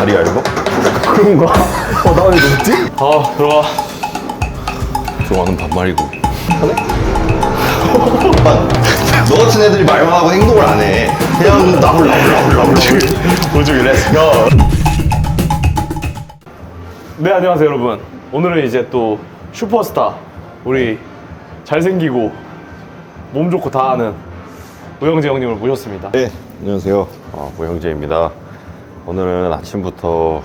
다리 얇아? 그런가? 어, 나왜 높지? 아 들어와 좋아하는 반말이고. 너 같은 애들이 말만 하고 행동을 안 해. 그냥 나불 나불 나불 나불. 보조기 렛츠고 네 안녕하세요 여러분 오늘은 이제 또 슈퍼스타 우리 잘생기고 몸 좋고 다 아는 우영재 형님을 모셨습니다 네, 안녕하세요. 어, 고영재입니다. 오늘은 아침부터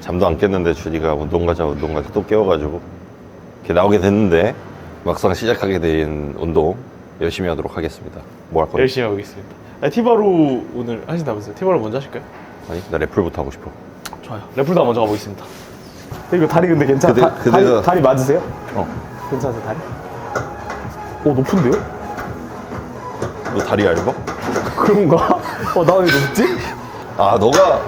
잠도 안 깼는데 주디가 운동 가자 운동 가자 또 깨워가지고 이렇게 나오게 됐는데 막상 시작하게 된 운동 열심히 하도록 하겠습니다. 뭐 할 거예요? 열심히 하고 있습니다 아, 티바로 오늘 하신다면서요? 티바로 먼저 하실까요? 아니, 나 래플부터 하고 싶어. 좋아요 래플다 먼저 가보겠습니다 이거 다리 근데 괜찮아? 그대- 다, 그대가- 다리, 다리 맞으세요? 어, 괜찮으세요 다리? 오 높은데요? 너 다리 얇아? 그런가? 어나 왜 높지? 아, 너가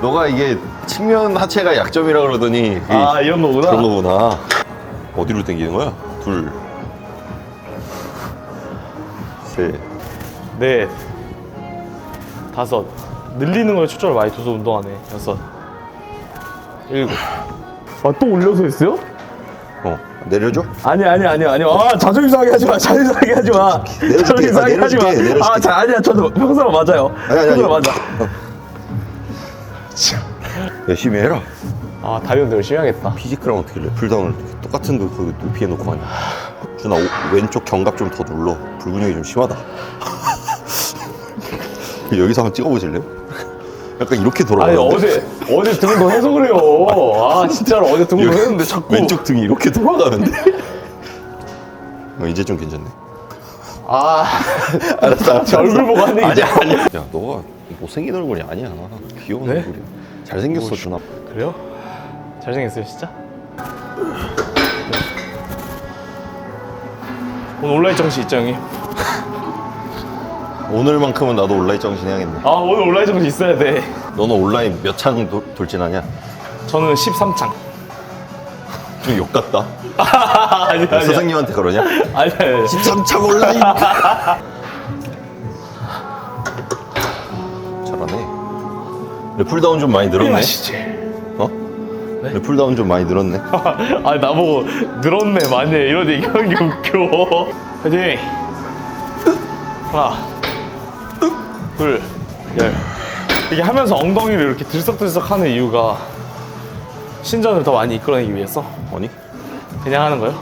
너가 이게 측면 하체가 약점이라 그러더니 아 이런 거구나 그런 거구나. 어디로 당기는 거야? 둘, 셋. 넷 다섯 늘리는 거에 초점을 많이 둬서 운동하네 여섯 일곱 아 또 올려서 했어요? 어, 내려줘? 아니 아니 아니 아니 아 자존심 상하게 하지 마 자존심 상하게 하지 마 내려줄게. 자존심 아, 상하게 하지 마 내려줄게. 내려줄게. 아, 자, 아니야 저도 평소랑 맞아요 아니, 아니, 평소랑 아니. 맞아 열심히 해라. 아 운동 열심히 해야겠다 피지크랑 어떻게 래플다운을 똑같은 거 거기 높이에 놓고 하냐? 준아 오- 왼쪽 견갑 좀 더 눌러. 불근육이 좀 심하다. 여기서 한번 찍어보실래요? 약간 이렇게 아니 돌아가는데 어제 어제 등 운동 해서 그래요 아 진짜로 어제 등 운동 했는데 자꾸 왼쪽 등이 이렇게 돌아가는데. 어, 이제 좀 괜찮네. 아 알았어. 제 얼굴 보고 하는 얘기죠 아니야, 아니야. 야, 너가 못생긴 얼굴이 아니야. 귀여운 네? 얼굴이야. 잘생겼어, 준아. 그래요? 잘생겼어요 진짜? 오늘 온라인 정시 있죠 형님? 오늘만큼은 나도 온라인 정신 해야겠네. 아 오늘 온라인 정시 있어야 돼 너는 온라인 몇 창 돌진하냐? 저는 13창 좀 욕 같다. 아니 아니 선생님한테 그러냐? 아니 아니 13창 온라인. 래플다운 좀 많이 늘었네. 아시지? 어? 래플다운 좀 많이 늘었네. 아니 나보고 늘었네 많이 이런 얘기 하는 게 웃겨 화이팅 하나 둘 열 이게 하면서 엉덩이를 이렇게 들썩들썩 하는 이유가 신전을 더 많이 이끌어내기 위해서 아니? 그냥 하는 거예요?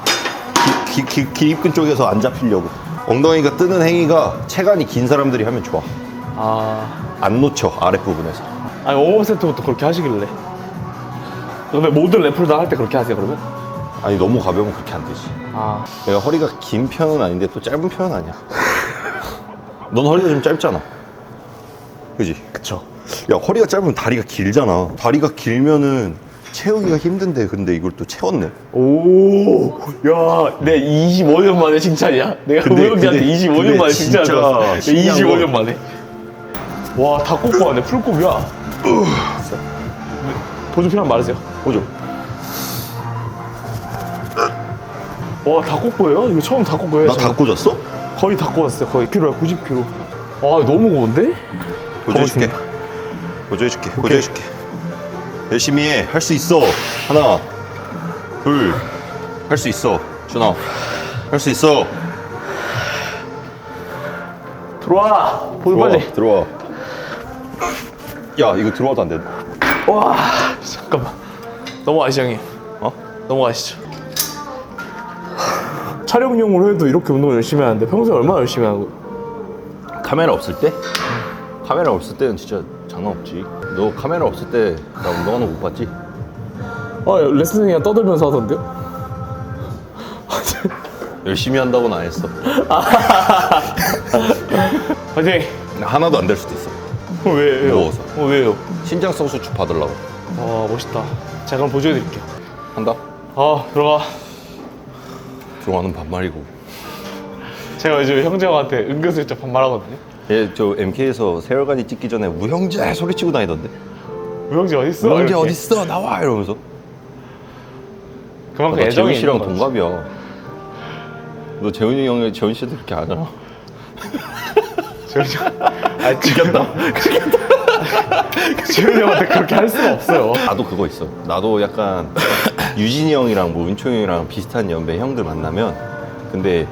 기, 기, 기립근 쪽에서 안 잡히려고. 엉덩이가 뜨는 행위가 체간이 긴 사람들이 하면 좋아. 아 안 놓쳐 아랫부분에서. 아니 웜업 세트부터 그렇게 하시길래 근데 모든 래플다 할 때 그렇게 하세요 그러면? 아니 너무 가벼우면 그렇게 안 되지. 아 내가 허리가 긴 편은 아닌데 또 짧은 편은 아니야. 넌 허리가 좀 짧잖아. 그지? 그쵸 야 허리가 짧으면 다리가 길잖아. 다리가 길면은 채우기가 힘든데 근데 이걸 또 채웠네. 오, 야, 내 25년 만에 칭찬이야. 내가 근데- 우영지한테 근데- 25년 근데 만에 진짜. 신기한 25년 건- 만에. 와, 다 꽂고 왔네. 풀꼽이야. 보조 필요하면 말하세요. 보죠. 와, 다 꽂고예요? 이거 처음 다 꽂고예요? 나 다 꽂았어? 거의 다 꽂았어요. 거의 10kg야, 90kg. 와, 너무 무거운데? 보조해줄게. 보조해줄게. 보조해줄게. 열심히 해. 할 수 있어. 하나, 둘. 할 수 있어. 준아. 할 수 있어. 들어와. 보조 들어와. 빨리. 들어와. 야 이거 들어와도 안 돼. 와, 잠깐만. 넘어가시죠, 형님. 어? 넘어가시죠. 촬영용으로 해도 이렇게 운동 열심히 하는데 평소에 얼마나 열심히 하고 카메라 없을 때? 카메라 없을 때는 진짜 장난 없지. 너 카메라 없을 때 나 운동하는 거 못 봤지? 아, 레슨이랑 떠들면서 하던데요? 열심히 한다고는 안 했어. 화이팅! 하나도 안 될 수도 있어. 어, 왜, 왜요? 무거워서. 어, 왜요? 신장성 수축 받으려고. 아, 멋있다. 제가 그럼 보여드릴게요. 한다? 아, 들어가. 들어가는 반말이고. 제가 요즘 형제 형한테 은근슬쩍 반말하거든요. 얘 저 MK에서 세월간이 찍기 전에 우형제 소리치고 다니던데. 우영재 어딨어? 우형제 이렇게. 어딨어? 나와 이러면서. 그만큼 나 애정이 재훈 씨랑 있는 거지. 동갑이야. 너 재훈이 형이 재훈 씨도 그렇게 안 하잖아. 형. 아, 죽였다. 지훈이 형한테 그렇게 할 수가 없어요. 나도 그거 있어. 나도 약간 유진이 형이랑 뭐 은총이 형이랑 비슷한 연배 형들 만나면 근데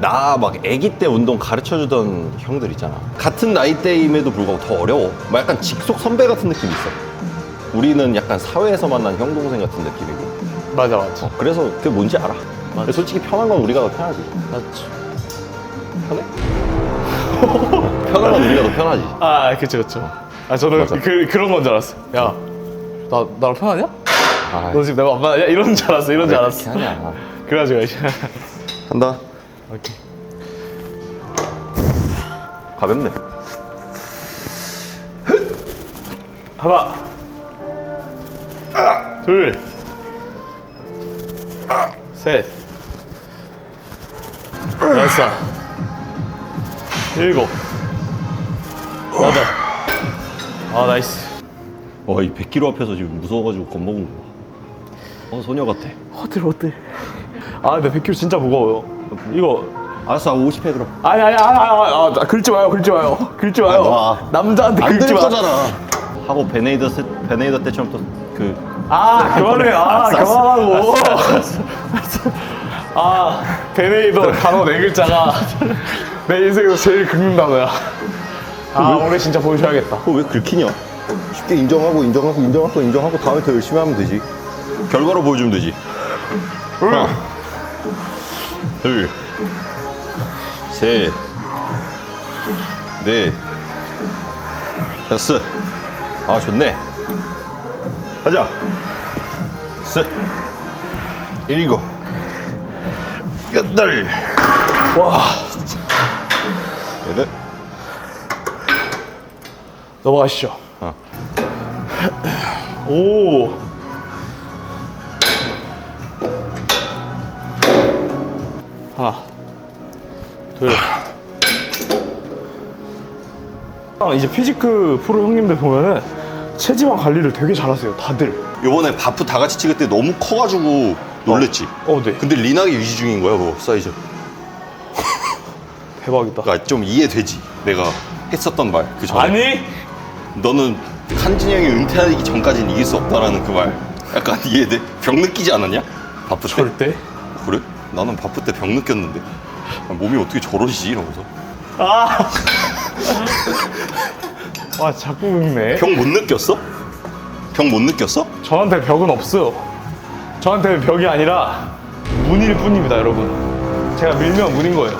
나 막 아기 때 운동 가르쳐 주던 형들 있잖아. 같은 나이대임에도 불구하고 더 어려워. 막 약간 직속 선배 같은 느낌이 있어. 우리는 약간 사회에서 만난 형 동생 같은 느낌이고. 맞아 맞아. 그래서 그게 뭔지 알아. 근데 솔직히 편한 건 우리가 더 편하지. 맞죠. 편해? 편한 건 우리가 더 편하지. 아 그쵸 그쵸. 아 저는 맞아. 그 그런 건 줄 알았어. 야, 나 나랑 편하냐? 아, 너 지금 내가 안 만나냐? 이런 줄 알았어. 이런 줄 알았어. 그렇게 하냐. 그래가지고 이제 한다. 오케이. 가볍네. 하나, 둘, 셋, 여섯, 일곱, 여덟. 아 나이스. 와, 이 100kg 앞에서 지금 무서워가지고 겁먹은 거야. 어, 소녀 같아. 어들 어들. 아 근데 100kg 진짜 무거워요. 이거 알았어, 50해 그럼. 아니 아니 아니 아니 아니 아, 긁지 마요 긁지 마요 긁지 마요. 놔. 남자한테 안 긁지 될 마. 거잖아. 하고 베네이더 세, 베네이더 때처럼 또그 아 그만해 아 알았어, 알았어. 그만하고 아 베네이더 단어 네 글자가 내 인생에서 제일 긁는 단어야 아 오늘 진짜 보여줘야겠다 그거 왜 긁히냐? 쉽게 인정하고 인정하고 인정하고 인정하고 다음에 더 열심히 하면 되지. 결과로 보여주면 되지. 하나, 둘, 셋, 넷, 다섯. 아 좋네. 가자. 셋, 일곱, 여덟, 와여 덟. 넘어가시죠 어. 오 하나 둘 아, 이제 피지크 프로 형님들 보면은 체지방 관리를 되게 잘하세요 다들 요번에 바프 다 같이 찍을 때 너무 커가지고 놀랬지. 어, 네. 근데 리나게 유지 중인 거야, 뭐 사이즈. 대박이다 그러니까 좀 이해되지. 내가 했었던 말 그 전에. 아니 너는 한진이 형이 은퇴하기 전까지는 이길 수 없다라는 그 말. 약간 이해돼? 병 느끼지 않았냐? 바프 때. 절대 그래? 나는 바프 때병 느꼈는데. 아, 몸이 어떻게 저러시지 이러면서. 아. 와 자꾸 긁네 병 못 느꼈어? 병 못 느꼈어? 저한테 벽은 없어요. 저한테는 벽이 아니라 문일 뿐입니다, 여러분. 제가 밀면 문인 거예요.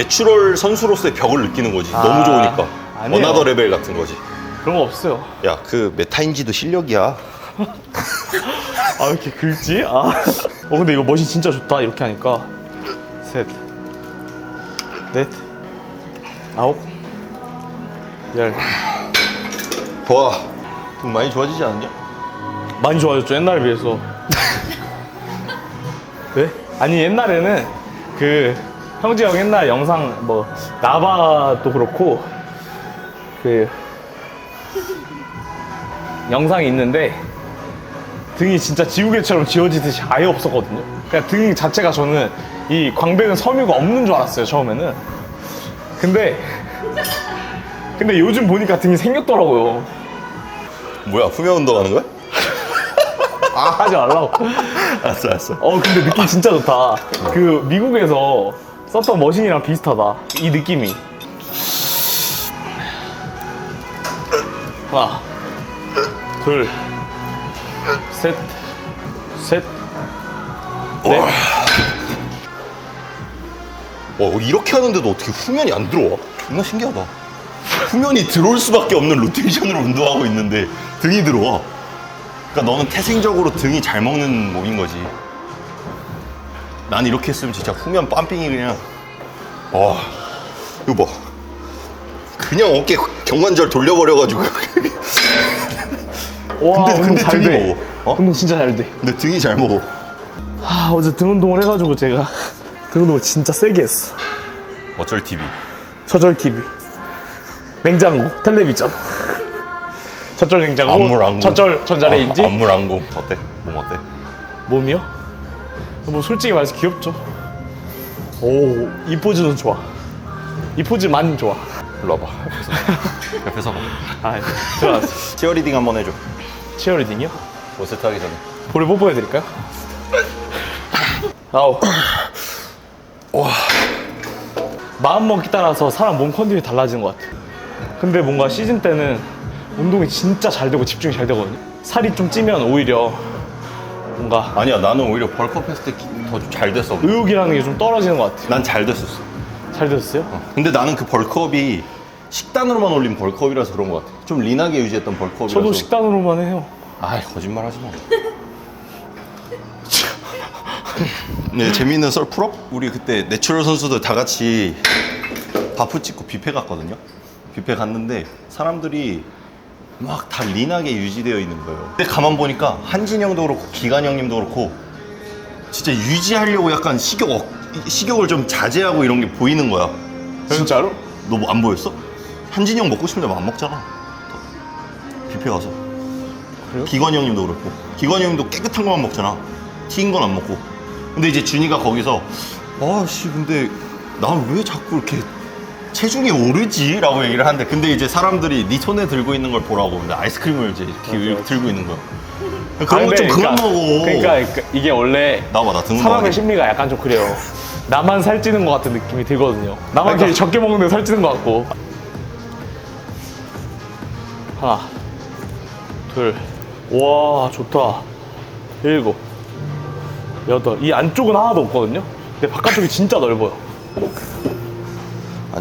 내추럴 선수로서의 벽을 느끼는 거지. 아, 너무 좋으니까. 아니에요. 원하더 레벨 같은 거지. 그런 거 없어요. 야, 그 메타인지도 실력이야. 아, 왜 이렇게 긁지? 아. 어, 근데 이거 멋이 진짜 좋다, 이렇게 하니까. 셋, 넷, 아홉, 열. 좋아. 좀 많이 좋아지지 않았냐? 많이 좋아졌죠, 옛날에 비해서. 네? 아니, 옛날에는 그, 형제 형 옛날 영상, 뭐, 나바도 그렇고, 그, 영상이 있는데, 등이 진짜 지우개처럼 지워지듯이 아예 없었거든요. 그냥 등 자체가 저는 이 광배근 섬유가 없는 줄 알았어요, 처음에는. 근데, 근데 요즘 보니까 등이 생겼더라고요. 뭐야, 후면 운동하는 거야? 아, 하지 말라고. 알았어, 알았어. 어 근데 느낌 진짜 좋다. 그 미국에서 썼던 머신이랑 비슷하다. 이 느낌이. 하나, 둘, 셋, 셋, 넷. 어, 이렇게 하는데도 어떻게 후면이 안 들어와? 존나 신기하다. 후면이 들어올 수밖에 없는 로테이션으로 운동하고 있는데 등이 들어와. 그러니까 너는 태생적으로 등이 잘 먹는 몸인 거지. 난 이렇게 했으면 진짜 후면 빰핑이 그냥 와 이거 봐. 그냥 어깨 경관절 돌려버려가지고 와, 근데- 근데 잘 등이 돼. 먹어. 어? 운동 진짜 잘 돼. 근데 등이 잘 먹어. 아 어제 등 운동을 해가지고 제가 등 운동을 진짜 세게 했어. 어쩔 TV. 저절 TV, 냉장고, 텔레비전. 저절 냉장고, 안물 안공. 저절 전자레인지. 아, 안물 안공. 어때? 몸 어때? 몸이요? 뭐 솔직히 말해서 귀엽죠. 오, 이 포즈는 좋아. 이 포즈만 좋아. 일로 와봐. 옆에서. 옆에서 봐. 아 들어갔어 치어리딩 한번 해줘. 치어리딩이요? 원세트 하기 전에. 볼을 뽀뽀해드릴까요? 아홉 와 마음 먹기 따라서 사람 몸 컨디션이 달라지는 것 같아 근데 뭔가 시즌 때는 운동이 진짜 잘 되고 집중이 잘 되거든요 살이 좀 찌면 오히려 뭔가 아니야, 나는 오히려 벌크업 했을 때 더 잘 됐어. 의욕이라는 게 좀 떨어지는 것 같아요 난 잘 됐었어. 잘 됐어요? 근데 나는 그 벌크업이 식단으로만 올린 벌크업이라서 그런 것 같아. 좀 린하게 유지했던 벌크업이라서. 저도 식단으로만 해요 아이 거짓말 하지 마. 네 재미있는 썰 풀업? 우리 그때 내추럴 선수들 다 같이 바프 찍고 뷔페 갔거든요. 뷔페 갔는데 사람들이 막 다 린하게 유지되어 있는 거예요. 근데 가만 보니까 한진 형도 그렇고 기관 형님도 그렇고 진짜 유지하려고 약간 식욕 억- 식욕을 좀 자제하고 이런 게 보이는 거야. 진짜로? 너뭐안 보였어? 한진이 형 먹고 싶은데 안 먹잖아. 뷔페 가서. 그래요? 기관이 형님도 그렇고. 기관이 형도 깨끗한 것만 먹잖아. 튀긴 건 안 먹고. 근데 이제 준이가 거기서 아씨 근데 난 왜 자꾸 이렇게 체중이 오르지? 라고 얘기를 하는데 근데 이제 사람들이 네 손에 들고 있는 걸 보라고 근데 아이스크림을 이제 이렇게 맞아. 들고 있는 거야 그런 거 좀 그만 먹어 그러니까, 그러니까 이게 원래 나와봐 나 사람의 심리가 약간 좀 그래요. 나만 살찌는 것 같은 느낌이 들거든요. 나만 그러니까- 이렇게 적게 먹는데 살찌는 것 같고. 하나, 둘, 와 좋다. 일곱, 여덟. 이 안쪽은 하나도 없거든요. 근데 바깥쪽이 진짜 넓어요.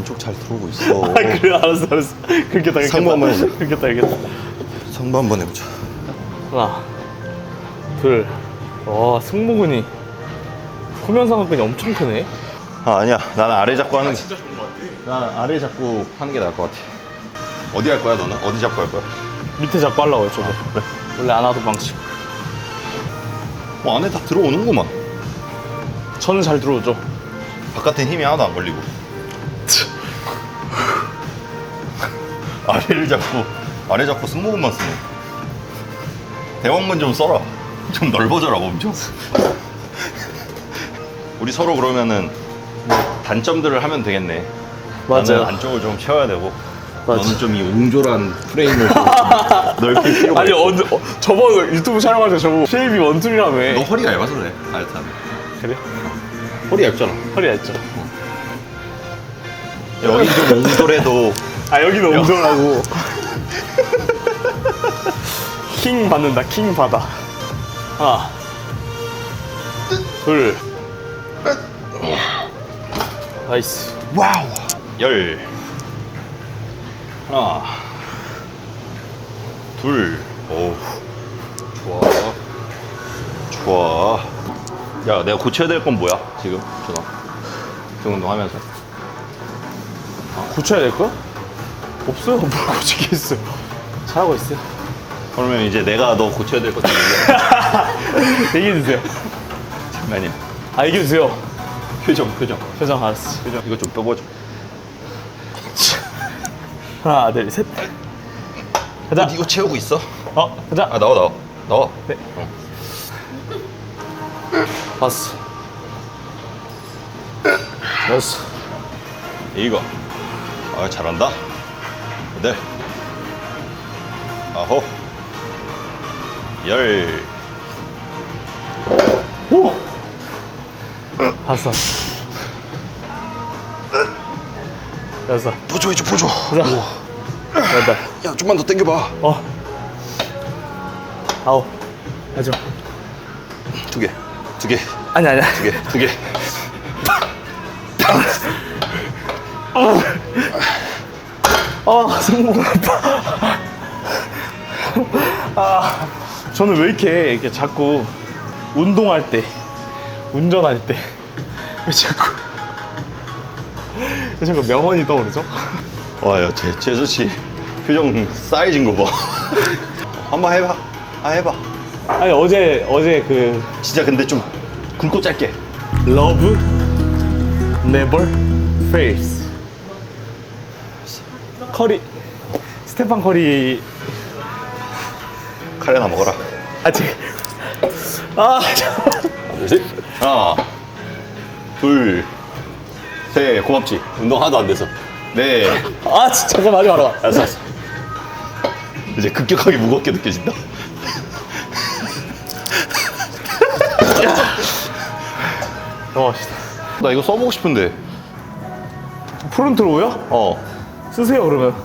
안쪽 잘 들어오고 있어 아 그래 알았어 알았어. 그렇겠다 그렇겠다. 상부 한번 해줘. 그렇겠다 그렇겠다. 상부 한번 해보자 하나, 둘. 와 승모근이 후면상근이 엄청 크네. 아 아니야 나는 아래 잡고 하는 게 나는 아래 잡고 하는 게 나을 것 같아 어디 할 거야 너는? 어디 잡고 할 거야? 밑에 잡고 하려고요 저도. 원래 안 하던 방식. 뭐 안에 다 들어오는구만 저는 잘 들어오죠. 바깥엔 힘이 하나도 안 걸리고 아래를 잡고 아래 잡고 승모근만 쓰네. 대왕근 좀 써라. 좀 넓어져라 몸 좀. 우리 서로 그러면은 단점들을 하면 되겠네. 나는 안쪽을 좀 채워야 되고 맞아. 너는 좀 이 옹졸한 프레임을 좀 넓힐 필요가 아니 있어 어, 어, 저번 유튜브 촬영할 때 저거 쉐입이 원툴이라며. 너 허리가 얇아서 그래 아래타는. 그래요? 허리 얇잖아. 허리 얇죠. 여기 좀 옹졸해도 아 여기는 엉덩하고. 킹 받는다 킹 받아. 하나. 둘. 나이스. 와우. 열. 하나. 둘오 좋아. 좋아. 야 내가 고쳐야 될 건 뭐야 지금? 준아. 등 운동하면서. 고쳐야 될 거야? 없어요. 뭘 고치게 있어요. 잘하고 있어요. 그러면 이제 내가 너 고쳐야 될 것들 얘기해. 얘기해주세요. 장난이야. 아 얘기해주세요. 표정 표정. 표정 알았어. 표정. 이거 좀 펴보자 하나 둘 셋. 가자. 이거 채우고 있어? 어 가자. 아 나와 나와. 나와. 네. 봤어. 됐어. 이거. 아 잘한다 네. 아홉 열. 오! 봤어. 됐어. 보조해줘 보조. 가자 여덟 야 좀만 더 당겨봐. 어. 아홉. 가죠 두개두개. 아니 아니야 두 개, 두 개. 아 승모근 아파 아 저는 왜 이렇게 이렇게 자꾸 운동할 때 운전할 때 왜 자꾸 왜 자꾸 명언이 떠오르죠? 와, 야, 제, 재수 씨 표정 사이즈인 거 봐. 한번 해봐. 아, 해봐. 아니 어제 어제 그 진짜 근데 좀 굵고 짧게. Love Never Fails 커리 스테판 커리 카레 하나 먹어라. 아직 아 둘, 셋. 하나, 둘, 셋. 고맙지. 운동 하나도 안 돼서. 네. 아 진짜 잠깐만 하지 마라 알았어, 알았어. 이제 급격하게 무겁게 느껴진다. 어 진짜 나 이거 써보고 싶은데. 프론트로우요? 어. 쓰세요 그러면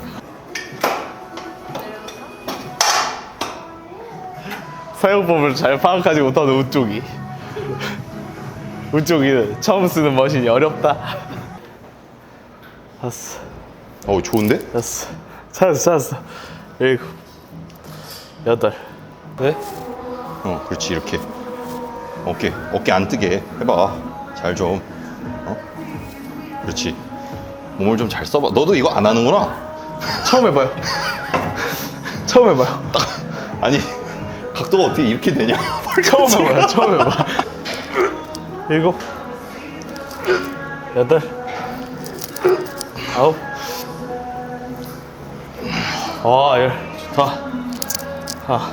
사용법을 잘 파악하지 못하는 우쪽이 우쪽이는 처음 쓰는 머신이 어렵다 다섯 어, 좋은데? 여섯 찾았어 찾았어 일곱 여덟 네? 어, 그렇지, 이렇게. 어깨, 어깨 안 뜨게 해봐. 잘 좀. 어? 그렇지. 몸을 좀 잘 써봐. 너도 이거 안 하는구나? 처음 해봐요. 처음 해봐요. 아니, 각도가 어떻게 이렇게 되냐? 처음 해봐요. 처음 해봐. 일곱 여덟 아홉. 와열. 좋다. 아.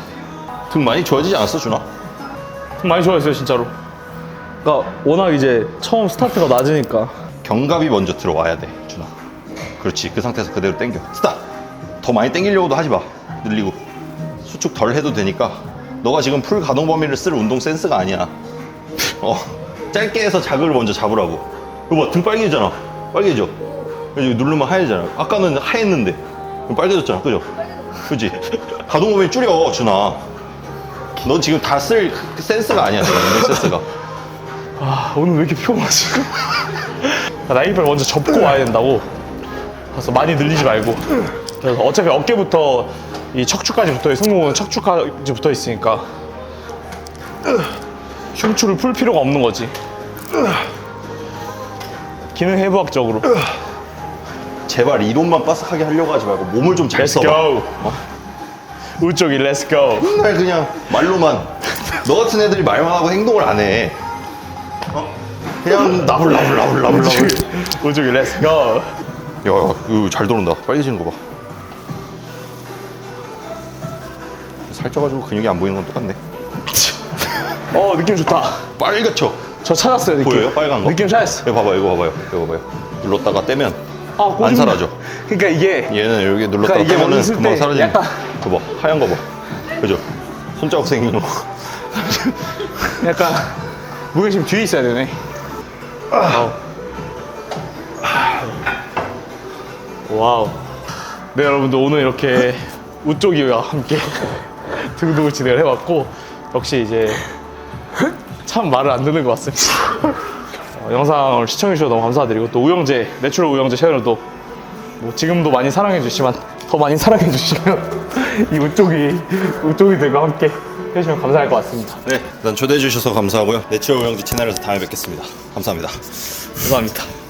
등 많이 좋아지지 않았어, 준아? 많이 좋아했어요 진짜로. 그러니까 워낙 이제 처음 스타트가 낮으니까 견갑이 먼저 들어와야 돼, 준아. 그렇지. 그 상태에서 그대로 당겨. 스탑! 더 많이 당기려고도 하지 마. 늘리고. 수축 덜 해도 되니까. 너가 지금 풀 가동 범위를 쓸 운동 센스가 아니야. 어. 짧게 해서 자극을 먼저 잡으라고. 이거 봐, 등 빨개지잖아. 빨개져. 그래서 누르면 하얘잖아. 아까는 하얘는데. 그럼 빨개졌잖아. 그죠? 그지? 가동 범위 줄여, 준아. 너 지금 다 쓸 센스가 아니야, 지금 운동 센스가. 아 오늘 왜 이렇게 피곤하지 나이를 먼저 접고 와야 된다고. 그래서 많이 늘리지 말고. 그래서 어차피 어깨부터 이 척추까지 붙어 있 승모근 척추까지 붙어 있으니까 흉추를 풀 필요가 없는 거지. 기능 해부학적으로. 제발 이론만 빠삭하게 하려고 하지 말고 몸을 좀 잘 Let's 써봐. go. 우쪽이 Let's go. 맨날 그냥 말로만. 너 같은 애들이 말만 하고 행동을 안 해. 어? 그냥 나불 나불 나불 나불 나불. 우쪽이 Let's go 야, 이거 잘 도는다. 빨개지는 거 봐. 살쪄가지고 근육이 안 보이는 건 똑같네. 어 느낌 좋다 빨갛죠? 저 찾았어요 느낌 보여요? 빨간 거? 느낌 찾았어 이거 봐봐요, 이거 봐봐요, 이거 봐봐요. 눌렀다가 떼면 아, 안 사라져. 그러니까 이게 얘는 여기 눌렀다가 그러니까 이게 떼면은 원래 쓸 금방 때 사라지는. 약간- 거 봐, 하얀 거 봐. 그죠? 손자국 생기는 거. 약간 무게심 뒤에 있어야 되네. 와우. 와우. 네 여러분들 오늘 이렇게 우쪽이와 함께 등록을 진행을 해봤고 역시 이제 참 말을 안 듣는 것 같습니다. 어, 영상을 시청해주셔서 너무 감사드리고 또 우영재 내추럴 우영재 채널도 뭐 지금도 많이 사랑해주시지만 더 많이 사랑해주시면 이 우쪽이 우쪽이들과 함께 해주시면 감사할 것 같습니다. 네, 일단 초대해 주셔서 감사하고요. 내추럴 오영지 채널에서 다음에 뵙겠습니다. 감사합니다. 감사합니다.